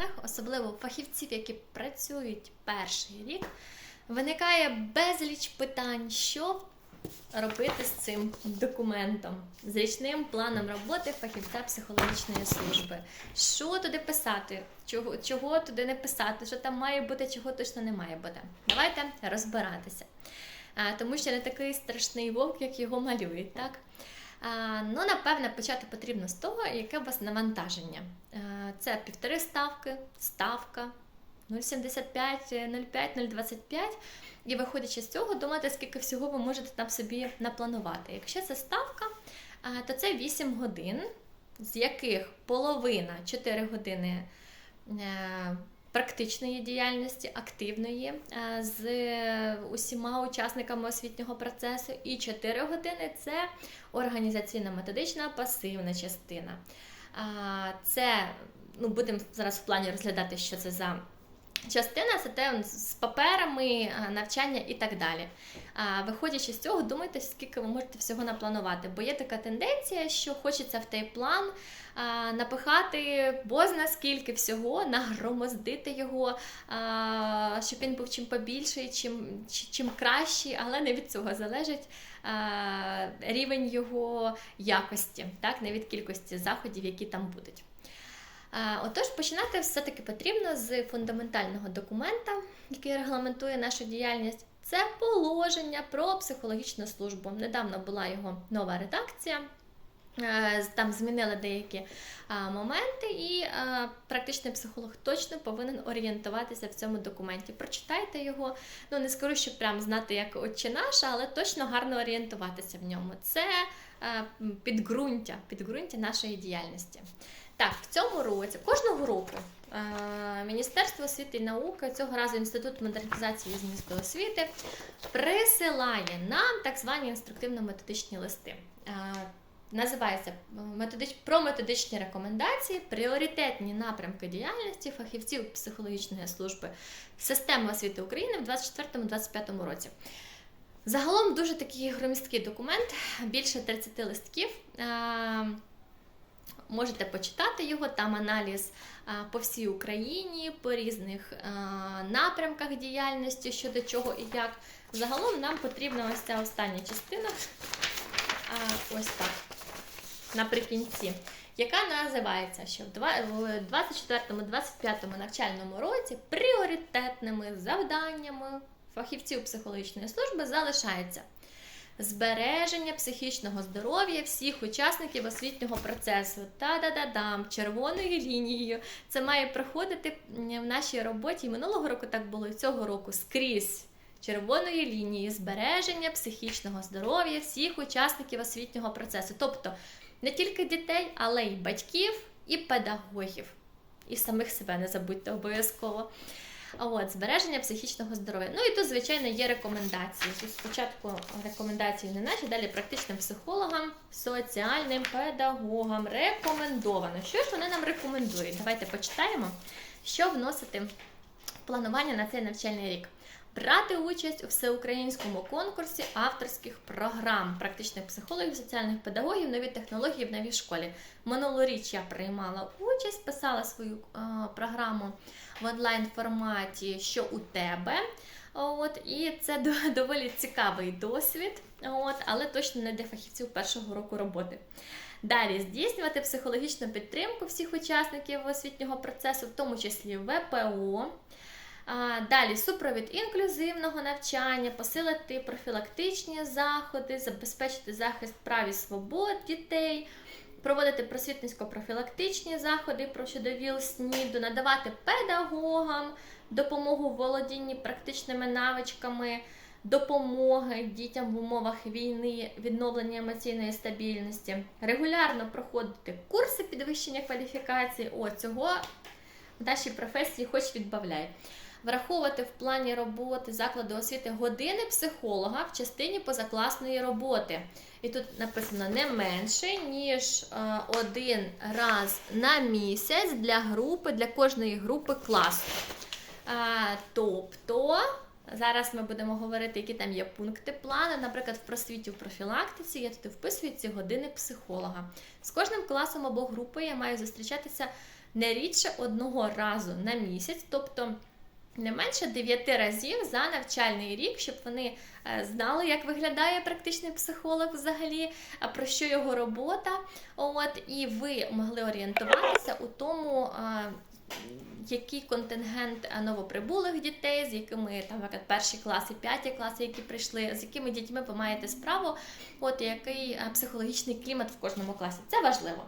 колег, особливо фахівців, які працюють перший рік, виникає безліч питань, що робити з цим документом, з річним планом роботи фахівця психологічної служби. Що туди писати, чого, чого туди не писати, що там має бути, чого точно не має бути. Давайте розбиратися. А, тому що не такий страшний вовк, як його малюють, так? А, ну, напевне, почати потрібно з того, яке у вас навантаження. А, це півтори ставки, ставка, 0,75, 0,5, 0,25. І виходячи з цього, думати, скільки всього ви можете там собі напланувати. Якщо це ставка, то це 8 годин, з яких половина 4 години е, практичної діяльності, активної е, з усіма учасниками освітнього процесу, і 4 години це організаційна методична пасивна частина. Це ну, будемо зараз в плані розглядати, що це за. Частина це те з паперами, навчання і так далі. Виходячи з цього, думайте, скільки ви можете всього напланувати. Бо є така тенденція, що хочеться в той план напихати бозна скільки всього, нагромоздити його, щоб він був чим побільший, чим, чим кращий, але не від цього залежить рівень його якості, так, не від кількості заходів, які там будуть. Отож, починати все-таки потрібно з фундаментального документа, який регламентує нашу діяльність. Це положення про психологічну службу. Недавно була його нова редакція. Е, там змінили деякі моменти, і практичний психолог точно повинен орієнтуватися в цьому документі. Прочитайте його. Ну не скажу, що прям знати, як отче наша, але точно гарно орієнтуватися в ньому. Це е, підґрунтя, підґрунтя нашої діяльності. Так, в цьому році, кожного року, е, Міністерство освіти і науки, цього разу Інститут модернізації змісту освіти, присилає нам так звані інструктивно-методичні листи. Е, називається методич... про методичні рекомендації, пріоритетні напрямки діяльності фахівців психологічної служби системи освіти України в 2024-2025 році. Загалом дуже такий громісткий документ, більше 30 листків. Е, Можете почитати його, там аналіз по всій Україні, по різних напрямках діяльності, щодо чого і як. Загалом нам потрібна ось ця остання частина, ось так, наприкінці, яка називається, що в 24-25 навчальному році пріоритетними завданнями фахівців психологічної служби залишається збереження психічного здоров'я всіх учасників освітнього процесу. Та-да-да-дам, червоною лінією. Це має проходити в нашій роботі. Минулого року так було, і цього року скрізь. Червоною лінією збереження психічного здоров'я всіх учасників освітнього процесу. Тобто не тільки дітей, але й батьків, і педагогів. І самих себе не забудьте обов'язково. От, Збереження психічного здоров'я. Ну і тут, звичайно, є рекомендації. Тут спочатку рекомендації не наші, далі практичним психологам, соціальним педагогам. Рекомендовано. Що ж вони нам рекомендують? Давайте почитаємо, що вносити планування на цей навчальний рік. Брати участь у всеукраїнському конкурсі авторських програм, практичних психологів, соціальних педагогів, нові технології в новій школі. Минулоріч я приймала участь, писала свою е, програму в онлайн форматі, що у тебе. От, І це доволі цікавий досвід, от, але точно не для фахівців першого року роботи. Далі здійснювати психологічну підтримку всіх учасників освітнього процесу, в тому числі ВПО. Далі супровід інклюзивного навчання, посилити профілактичні заходи, забезпечити захист прав і свобод дітей, проводити просвітницько-профілактичні заходи про щодовіл СНІДу, надавати педагогам допомогу в володінні практичними навичками, допомоги дітям в умовах війни, відновлення емоційної стабільності, регулярно проходити курси підвищення кваліфікації. О, цього в нашій професії хоч відбавляй враховувати в плані роботи закладу освіти години психолога в частині позакласної роботи. І тут написано не менше, ніж е, один раз на місяць для групи, для кожної групи класу. Тобто. Зараз ми будемо говорити, які там є пункти плану. Наприклад, в просвіті в профілактиці я туди вписую ці години психолога. З кожним класом або групою я маю зустрічатися не рідше одного разу на місяць, тобто не менше 9 разів за навчальний рік, щоб вони е, знали, як виглядає практичний психолог взагалі, про що його робота. От, і ви могли орієнтуватися у тому. е, Який контингент е, новоприбулих дітей, з якими там перші класи, п'яті класи, які прийшли, з якими дітьми ви маєте справу, от який е, психологічний клімат в кожному класі. Це важливо.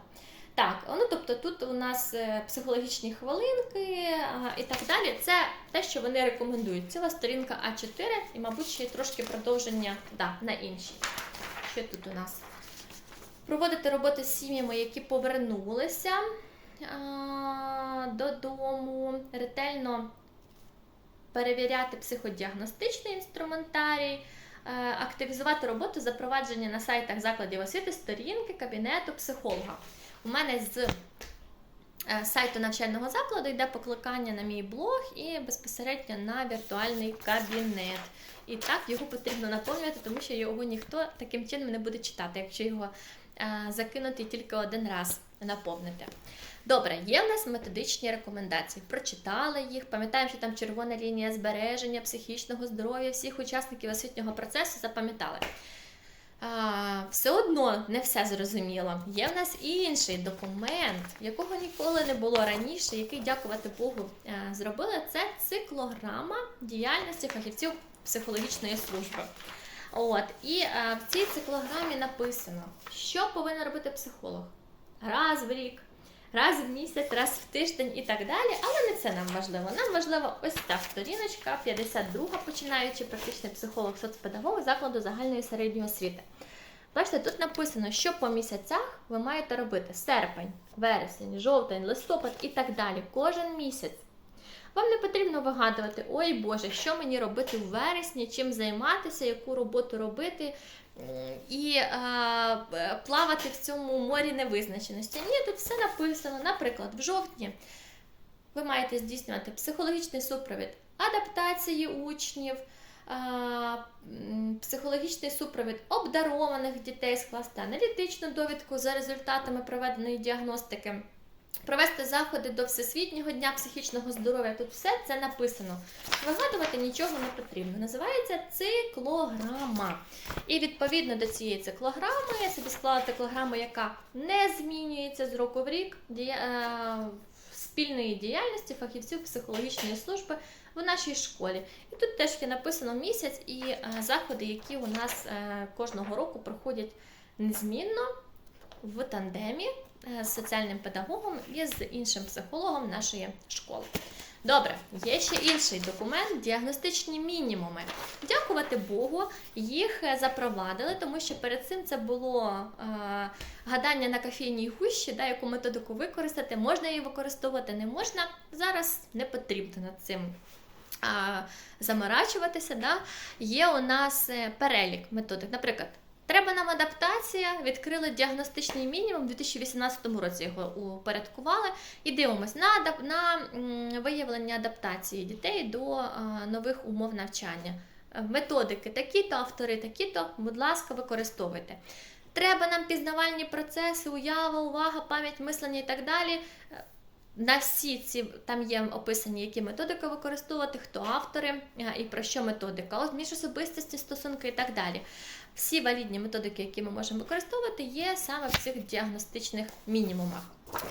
Так, ну тобто тут у нас е, психологічні хвилинки і так далі. Це те, що вони рекомендують. Ціла сторінка А4 і, мабуть, ще трошки продовження да, на інші. Що тут у нас? Проводити роботи з сім'ями, які повернулися а, додому, ретельно перевіряти психодіагностичний інструментарій. е, Активізувати роботу запровадження на сайтах закладів освіти сторінки кабінету психолога. У мене з е, сайту навчального закладу йде покликання на мій блог і безпосередньо на віртуальний кабінет. І так його потрібно наповнювати, тому що його ніхто таким чином не буде читати, якщо його е, закинути тільки один раз наповнити. Добре, є в нас методичні рекомендації. Прочитали їх, пам'ятаємо, що там червона лінія збереження психічного здоров'я всіх учасників освітнього процесу запам'ятали. Все одно не все зрозуміло. Є в нас інший документ, якого ніколи не було раніше, який, дякувати Богу, е, зробили. Це циклограма діяльності фахівців психологічної служби. От, і е, в цій циклограмі написано, що повинен робити психолог раз в рік, раз в місяць, раз в тиждень і так далі. Але не це нам важливо. Нам важлива ось ця сторіночка, 52, починаючи практичний психолог соцпедагог закладу загальної середньої освіти. Бачите, тут написано, що по місяцях ви маєте робити серпень, вересень, жовтень, листопад і так далі. Кожен місяць. Вам не потрібно вигадувати, ой Боже, що мені робити в вересні, чим займатися, яку роботу робити і е, плавати в цьому морі невизначеності. Ні, тут все написано. Наприклад, в жовтні ви маєте здійснювати психологічний супровід адаптації учнів, е, психологічний супровід обдарованих дітей, скласти аналітичну довідку за результатами проведеної діагностики. Провести заходи до Всесвітнього дня психічного здоров'я. Тут все це написано. Вигадувати нічого не потрібно. Називається циклограма. І відповідно до цієї циклограми я собі склала циклограму, яка не змінюється з року в рік е, спільної діяльності фахівців психологічної служби в нашій школі. І тут теж є написано місяць і е, заходи, які у нас е, кожного року проходять незмінно в тандемі з соціальним педагогом і з іншим психологом нашої школи. Добре, є ще інший документ діагностичні мінімуми. Дякувати Богу, їх е, запровадили, тому що перед цим це було е, гадання на кофейній гущі, да, яку методику використати, можна її використовувати, не можна. Зараз не потрібно над цим а, заморачуватися. Да. Є у нас е, перелік методик. Наприклад, Треба нам адаптація, відкрили діагностичний мінімум у 2018 році його упорядкували і дивимось на, на виявлення адаптації дітей до нових умов навчання. Е, Методики такі-то, автори такі-то, будь ласка, використовуйте. Треба нам пізнавальні процеси, уява, увага, пам'ять, мислення і так далі. Е, На всі ці там є описані, які методики використовувати, хто автори е, і про що методика, от міжособистості, стосунки і так далі. Всі валідні методики, які ми можемо використовувати, є саме в цих діагностичних мінімумах.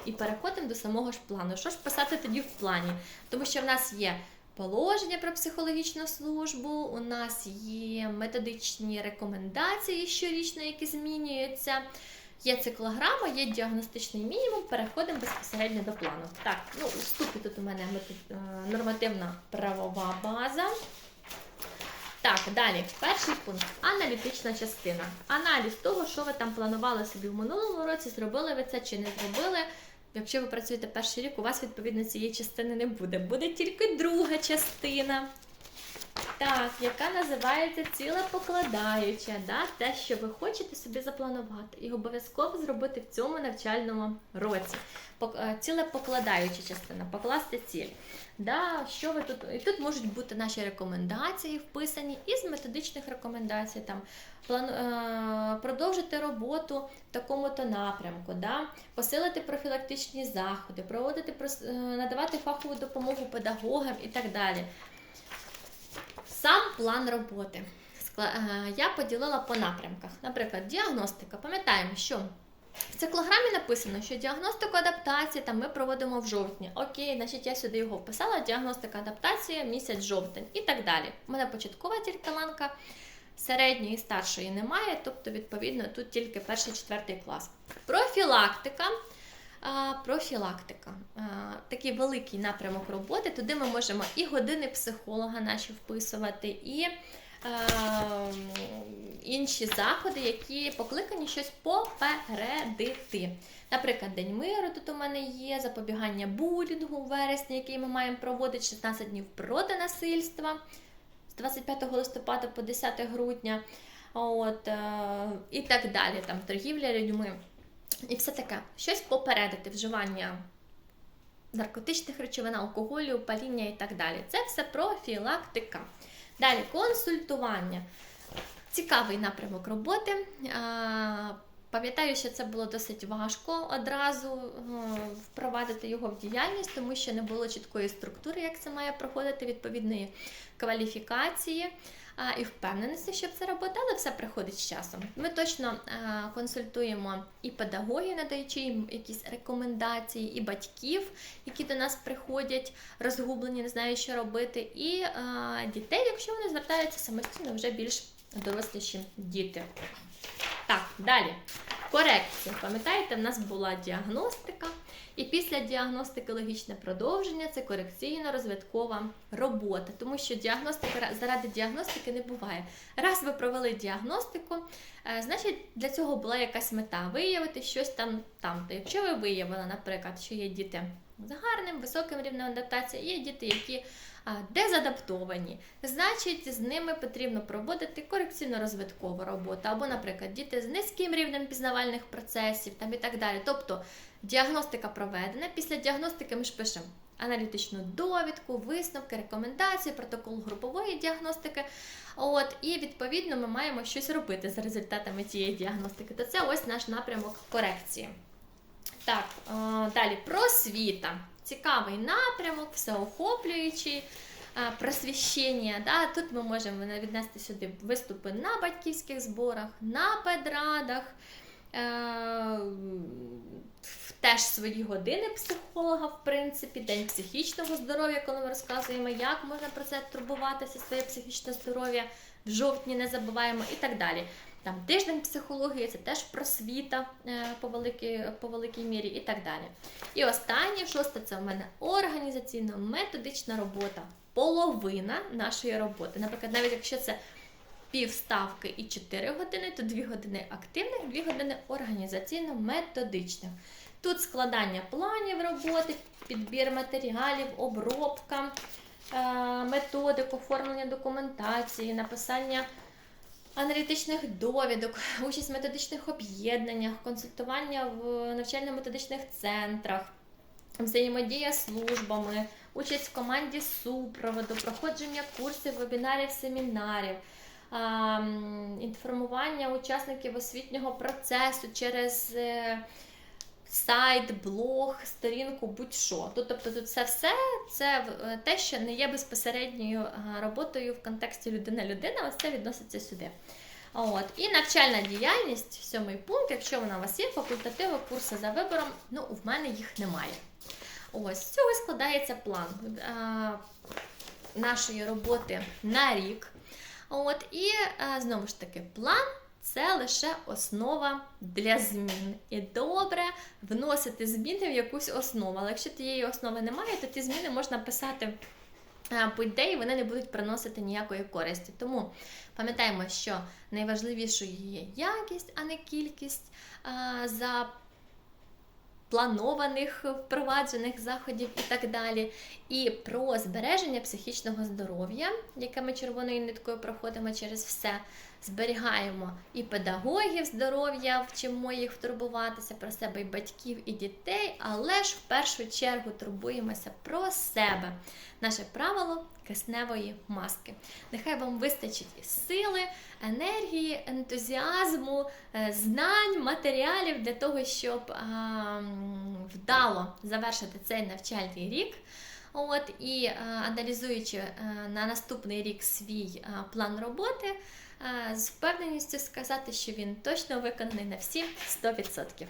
І переходимо до самого ж плану. Що ж писати тоді в плані? Тому що в нас є положення про психологічну службу, у нас є методичні рекомендації щорічно, які змінюються. Є циклограма, є діагностичний мінімум, переходимо безпосередньо до плану. Так, ну у тут у мене е, нормативна правова база. Так, далі, перший пункт аналітична частина. Аналіз того, що ви там планували собі в минулому році, зробили ви це чи не зробили. Якщо ви працюєте перший рік, у вас відповідно цієї частини не буде. Буде тільки друга частина. Так, яка називається цілепокладаюча, да? те, що ви хочете собі запланувати, і обов'язково зробити в цьому навчальному році. Е, Цілепокладаюча частина, покласти ціль. Да, що ви тут? І тут можуть бути наші рекомендації вписані із методичних рекомендацій. Там план, е, продовжити роботу в такому-то напрямку, да? посилити профілактичні заходи, проводити е, надавати фахову допомогу педагогам і так далі. План роботи. Е, Я поділила по напрямках. Наприклад, діагностика. Пам'ятаємо, що в циклограмі написано, що діагностику адаптації там ми проводимо в жовтні. Окей, значить я сюди його вписала. Діагностика адаптації місяць жовтень і так далі. У мене початкова тільки ланка, середньої і старшої немає, тобто, відповідно, тут тільки перший четвертий клас. Профілактика. Профілактика. Такий великий напрямок роботи. Туди ми можемо і години психолога наші вписувати, і інші заходи, які покликані щось попередити. Наприклад, День миру тут у мене є, запобігання булінгу у вересні, який ми маємо проводити 16 днів проти насильства з 25 листопада по 10 грудня. От, е, і так далі, там торгівля людьми. І все таке, щось попередити, вживання наркотичних речовин, алкоголю, паління і так далі. Це все профілактика. Далі консультування. Цікавий напрямок роботи. Пам'ятаю, що це було досить важко одразу е, впровадити його в діяльність, тому що не було чіткої структури, як це має проходити, відповідної кваліфікації і впевненості, щоб це робити, але все приходить з часом. Ми точно консультуємо і педагогів, надаючи їм якісь рекомендації, і батьків, які до нас приходять, розгублені, не знають, що робити, і дітей, якщо вони звертаються самостійно, вже більш доросліші діти. Так, далі. Корекція. Пам'ятаєте, в нас була діагностика, і після діагностики логічне продовження це корекційно-розвиткова робота, тому що діагностика заради діагностики не буває. Раз ви провели діагностику, е, значить для цього була якась мета виявити щось там там. Якщо ви виявили, наприклад, що є діти з гарним, високим рівнем адаптації, є діти, які дезадаптовані, значить з ними потрібно проводити корекційно-розвиткову роботу, або, наприклад, діти з низьким рівнем пізнавальних процесів там і так далі. Тобто діагностика проведена. Після діагностики ми ж пишемо аналітичну довідку, висновки, рекомендації, протокол групової діагностики. От, і відповідно ми маємо щось робити за результатами цієї діагностики. То це ось наш напрямок корекції. Так, е, далі просвіта. Цікавий напрямок, всеохоплюючий. е, Просвіщення, да? тут ми можемо віднести сюди виступи на батьківських зборах, на педрадах, теж свої години психолога, в принципі, день психічного здоров'я, коли ми розказуємо, як можна про це турбуватися, своє психічне здоров'я в жовтні не забуваємо і так далі. Там тиждень психології, це теж просвіта е, по великій, по великій мірі і так далі. І останнє, шосте, це в мене організаційно-методична робота. Половина нашої роботи. Наприклад, навіть якщо це півставки і 4 години, то 2 години активних, 2 години організаційно-методичних. Тут складання планів роботи, підбір матеріалів, обробка, е, методик, оформлення документації, написання аналітичних довідок, участь в методичних об'єднаннях, консультування в навчально-методичних центрах, взаємодія з службами, участь в команді супроводу, проходження курсів, вебінарів, семінарів. А, Інформування учасників освітнього процесу через е, сайт, блог, сторінку, будь-що. Тобто тут це все це е, те, що не є безпосередньою е, роботою в контексті людина-людина, ось це відноситься сюди. От. І навчальна діяльність, сьомий пункт, якщо вона у вас є, факультативи, курси за вибором, ну, в мене їх немає. Ось, з цього складається план е, нашої роботи на рік. От, і е, знову ж таки, план це лише основа для змін. І добре вносити зміни в якусь основу. Але якщо тієї основи немає, то ті зміни можна писати е, будь-де, і вони не будуть приносити ніякої користі. Тому пам'ятаємо, що найважливішою є якість, а не кількість. Е, За планованих впроваджених заходів і так далі, і про збереження психічного здоров'я, яке ми червоною ниткою проходимо через все. Зберігаємо і педагогів здоров'я, вчимо їх турбуватися про себе, і батьків, і дітей, але ж в першу чергу турбуємося про себе. Наше правило кисневої маски. Нехай вам вистачить і сили, енергії, ентузіазму, е, знань, матеріалів для того, щоб а, вдало завершити цей навчальний рік. От і е, аналізуючи е, на наступний рік свій е, план роботи, з впевненістю сказати, що він точно виконаний на всі 100%.